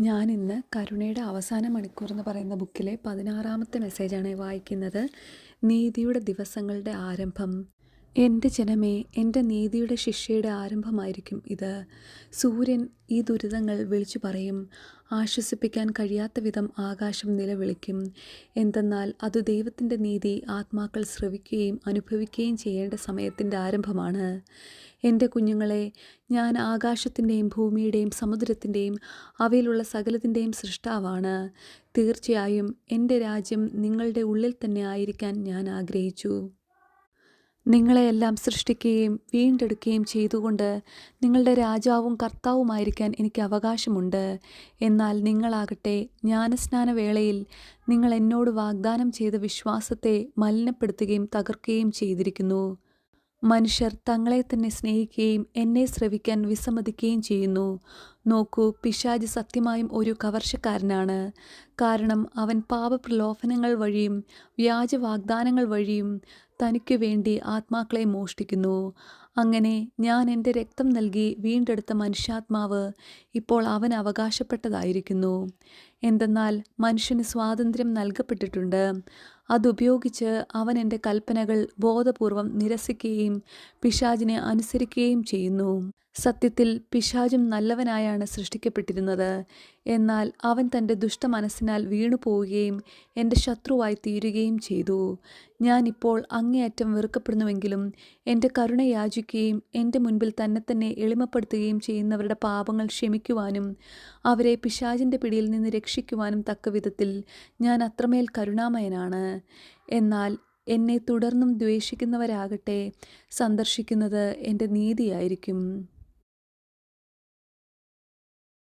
ഞാൻ ഇന്ന് കരുണയുടെ അവസാന മണിക്കൂർ എന്ന് പറയുന്ന ബുക്കിലെ പതിനാറാമത്തെ മെസ്സേജാണ് വായിക്കുന്നത്. നീതിയുടെ ദിവസങ്ങളുടെ ആരംഭം. എന്റെ ജനമേ എന്റെ നീതിയുടെ ശിക്ഷയുടെ ആരംഭമായിരിക്കും ഇത്. സൂര്യൻ ഈ ദുരിതങ്ങൾ വിളിച്ചു പറയും. ആശ്വസിപ്പിക്കാൻ കഴിയാത്ത വിധം ആകാശം നിലവിളിക്കും. എന്തെന്നാൽ അത് ദൈവത്തിന്റെ നീതി ആത്മാക്കൾ ശ്രവിക്കുകയും അനുഭവിക്കുകയും ചെയ്യേണ്ട സമയത്തിന്റെ ആരംഭമാണ്. എന്റെ കുഞ്ഞുങ്ങളെ ഞാൻ ആകാശത്തിന്റെയും ഭൂമിയുടെയും സമുദ്രത്തിന്റെയും അവയിലുള്ള സകലത്തിന്റെയും സൃഷ്ടാവാണ്. തീർച്ചയായും എന്റെ രാജ്യം നിങ്ങളുടെ ഉള്ളിൽ തന്നെ ആയിരിക്കാൻ ഞാൻ ആഗ്രഹിച്ചു. നിങ്ങളെയെല്ലാം സൃഷ്ടിക്കുകയും വീണ്ടെടുക്കുകയും ചെയ്തുകൊണ്ട് നിങ്ങളുടെ രാജാവും കർത്താവുമായിരിക്കാൻ എനിക്ക് അവകാശമുണ്ട്. എന്നാൽ നിങ്ങളാകട്ടെ ജ്ഞാനസ്നാന വേളയിൽ നിങ്ങൾ എന്നോട് വാഗ്ദാനം ചെയ്ത വിശ്വാസത്തെ മലിനപ്പെടുത്തുകയും തകർക്കുകയും ചെയ്തിരിക്കുന്നു. മനുഷ്യർ തങ്ങളെ തന്നെ സ്നേഹിക്കുകയും എന്നെ ശ്രവിക്കാൻ വിസമ്മതിക്കുകയും ചെയ്യുന്നു. നോക്കൂ പിശാജ് സത്യമായും ഒരു കവർച്ചക്കാരനാണ്. കാരണം അവൻ പാപപ്രലോഭനങ്ങൾ വഴിയും വ്യാജ വാഗ്ദാനങ്ങൾ വഴിയും തനിക്ക് വേണ്ടി ആത്മാക്കളെ മോഷ്ടിക്കുന്നു. അങ്ങനെ ഞാൻ എന്റെ രക്തം നൽകി വീണ്ടെടുത്ത മനുഷ്യാത്മാവ് ഇപ്പോൾ അവൻ അവകാശപ്പെട്ടതായിരിക്കുന്നു. എന്തെന്നാൽ മനുഷ്യന് സ്വാതന്ത്ര്യം നൽകപ്പെട്ടിട്ടുണ്ട്. അതുപയോഗിച്ച് അവൻ എന്റെ കൽപ്പനകൾ ബോധപൂർവം നിരസിക്കുകയും പിശാജിനെ അനുസരിക്കുകയും ചെയ്യുന്നു. സത്യത്തിൽ പിശാജും നല്ലവനായാണ് സൃഷ്ടിക്കപ്പെട്ടിരുന്നത്. എന്നാൽ അവൻ തന്റെ ദുഷ്ട ദുഷ്ടമനസ്സിനാൽ വീണുപോവുകയും എന്റെ ശത്രുവായി തീരുകയും ചെയ്തു. ഞാനിപ്പോൾ അങ്ങേയറ്റം വെറുക്കപ്പെടുന്നുവെങ്കിലും എന്റെ കരുണ യാചിക്കുകയും എന്റെ മുൻപിൽ തന്നെ തന്നെ എളിമപ്പെടുത്തുകയും ചെയ്യുന്നവരുടെ പാപങ്ങൾ ക്ഷമിക്കുവാനും അവരെ പിശാചിന്റെ പിടിയിൽ നിന്ന് രക്ഷിക്കുവാനും തക്ക വിധത്തിൽ ഞാൻ അത്രമേൽ കരുണാമയനാണ്. എന്നാൽ എന്നെ തുടർന്നും ദ്വേഷിക്കുന്നവരാകട്ടെ സന്ദർശിക്കുന്നത് എന്റെ നീതിയായിരിക്കും.